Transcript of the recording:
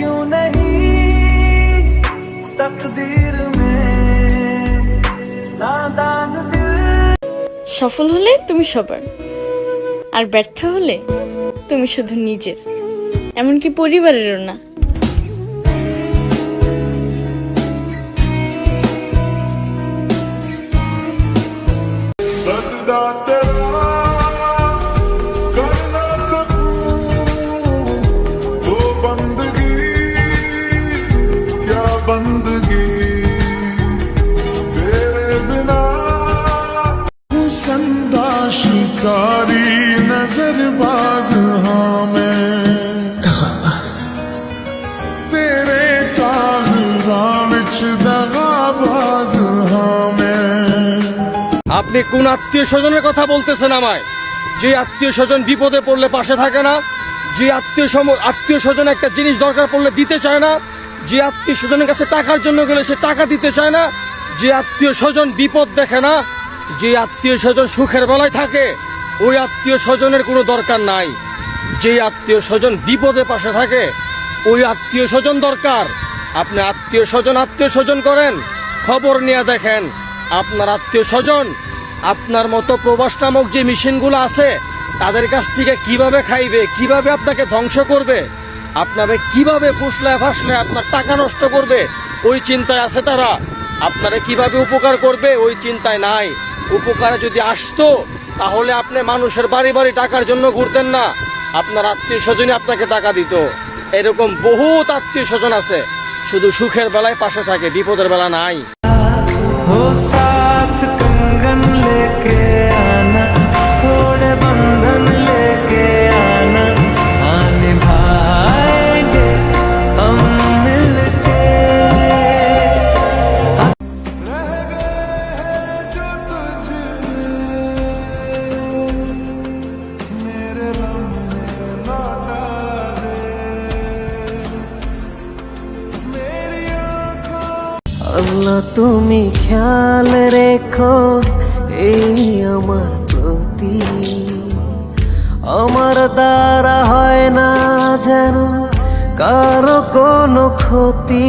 क्यों नहीं तकदीर में? সফল হলে তুমি সবার আর ব্যর্থ হলে তুমি শুধু নিজের এমনকি পরিবারেরও না। शिकारी नजरबाज हाँ मैं तेरे कागजां विच दगाबाज हाँ मैं আপনি কোন আত্মীয় স্বজনের কথা বলতেছেন আমায় যে আত্মীয় স্বজন বিপদে পড়লে পাশে থাকে না যে আত্মীয় আত্মীয় স্বজন একটা জিনিস দরকার পড়লে দিতে চায় না যে আত্মীয় স্বজনের কাছে টাকার জন্য গেলে সে টাকা দিতে চায় না যে আত্মীয় স্বজন বিপদ দেখে না যে আত্মীয় স্বজন সুখের বেলায় থাকে ওই আত্মীয় স্বজনের কোনো দরকার নাই। যে আত্মীয় স্বজন বিপদে পাশে থাকে, ওই আত্মীয় স্বজন দরকার। আপনি আত্মীয় স্বজন আত্মীয় স্বজন করেন, খবর নিয়ে দেখেন, আপনার আত্মীয় স্বজন, আপনার মতো প্রবাস নামক যে মেশিনগুলো আছে, তাদের কাছ থেকে কীভাবে খাইবে, কীভাবে আপনাকে ধ্বংস করবে, আপনাকে কীভাবে ফুসলে ফাসলে আপনার টাকা নষ্ট করবে, ওই চিন্তায় আছে তারা। আপনারা কীভাবে উপকার করবে, ওই চিন্তায় নাই। উপকারে যদি আসতো, তাহলে আপনি মানুষের বাড়ি বাড়ি টাকার জন্য ঘুরতেন না। আপনার আত্মীয় স্বজনই আপনাকে টাকা দিত। এরকম বহুত আত্মীয় স্বজন আছে, শুধু সুখের বেলায় পাশে থাকে, বিপদের বেলা নাই। আল্লাহ, তুমি খেয়াল রেখো, এই আমার প্রতি। আমার দ্বারা হয় না যেন কারও কোনো ক্ষতি।